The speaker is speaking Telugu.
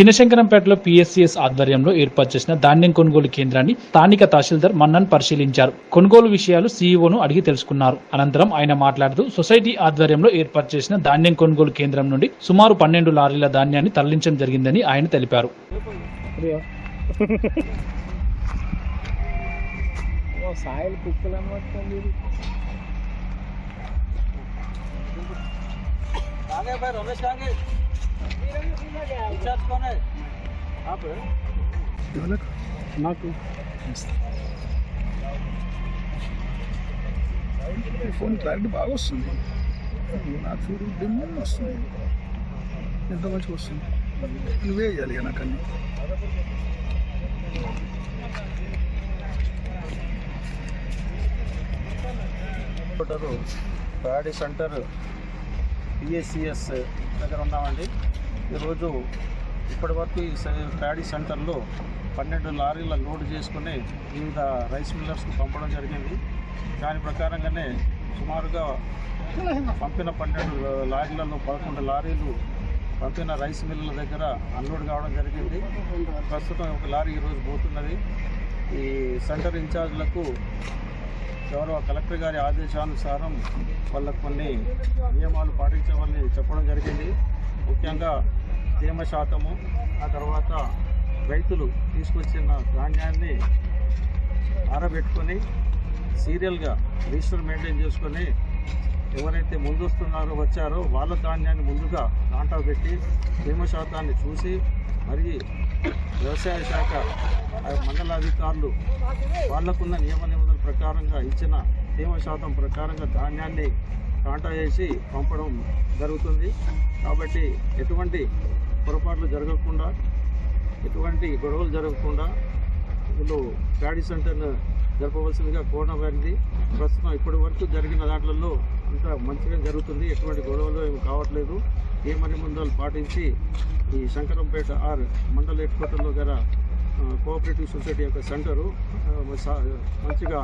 చిన్నశంకరంపేటలో పిఎస్సిఎస్ ఆధ్వర్యంలో ఏర్పాటు చేసిన ధాన్యం కొనుగోలు కేంద్రాన్ని స్థానిక తహసీల్దార్ మన్నన్ పరిశీలించారు. కొనుగోలు విషయాలు సీఈఓను అడిగి తెలుసుకున్నారు. అనంతరం ఆయన మాట్లాడుతూ సొసైటీ ఆధ్వర్యంలో ఏర్పాటు చేసిన ధాన్యం కొనుగోలు కేంద్రం నుండి సుమారు పన్నెండు లారీల ధాన్యాన్ని తరలించడం జరిగిందని ఆయన తెలిపారు. రమేష్ నాకు. ఫోన్ క్లారిటీ బాగా వస్తుంది. నాకు చూడు డిమ్ వస్తుంది. ఎంత మంచిగా వస్తుంది. నువ్వే చేయాలి ఇక నాకు అన్ని. కోటరు ప్యాడీ సెంటర్ పిఎస్సిఎస్ దగ్గర ఉన్నామండి. ఈరోజు ఇప్పటి వరకు ఈ ప్యాడీ సెంటర్లో పన్నెండు లారీల లోడ్ చేసుకుని వివిధ రైస్ మిల్లర్స్కి పంపడం జరిగింది. దాని ప్రకారంగానే సుమారుగా పంపిన పన్నెండు లారీలలో పదకొండు లారీలు పంపిన రైస్ మిల్లుల దగ్గర అన్లోడ్ కావడం జరిగింది. ప్రస్తుతం ఒక లారీ ఈరోజు పోతున్నది. ఈ సెంటర్ ఇన్ఛార్జ్లకు గౌరవ కలెక్టర్ గారి ఆదేశానుసారం వాళ్ళకు కొన్ని నియమాలు పాటించవని చెప్పడం జరిగింది. ముఖ్యంగా తేమ శాతము ఆ తర్వాత రైతులు తీసుకొచ్చిన ధాన్యాన్ని ఆరబెట్టుకొని సీరియల్గా రిజిస్టర్ మెయింటైన్ చేసుకొని ఎవరైతే ముందు వస్తున్నారో వచ్చారో వాళ్ళ ధాన్యాన్ని ముందుగా దాంట్లో పెట్టి తేమ శాతాన్ని చూసి మరి వ్యవసాయ శాఖ మండలాధికారులు వాళ్ళకున్న అధికారులు వాళ్ళకున్న నియమ నిబంధనల ప్రకారంగా ఇచ్చిన తేమ శాతం ప్రకారంగా ధాన్యాన్ని కాంటా చేసి పంపడం జరుగుతుంది. కాబట్టి ఎటువంటి పొరపాట్లు జరగకుండా ఎటువంటి గొడవలు జరగకుండా వీళ్ళు ప్యాడీ సెంటర్ను జరపవలసిందిగా కోరడం జరిగింది. ప్రస్తుతం ఇప్పటి వరకు జరిగిన దాంట్లో అంతా మంచిగా జరుగుతుంది. ఎటువంటి గొడవలు ఏమి కావట్లేదు. ఏ నిబంధనలు పాటించి ఈ శంకరంపేట ఆర్ మండల హెడ్ క్వార్టర్లో గల కోఆపరేటివ్ సొసైటీ యొక్క సెంటరు మంచిగా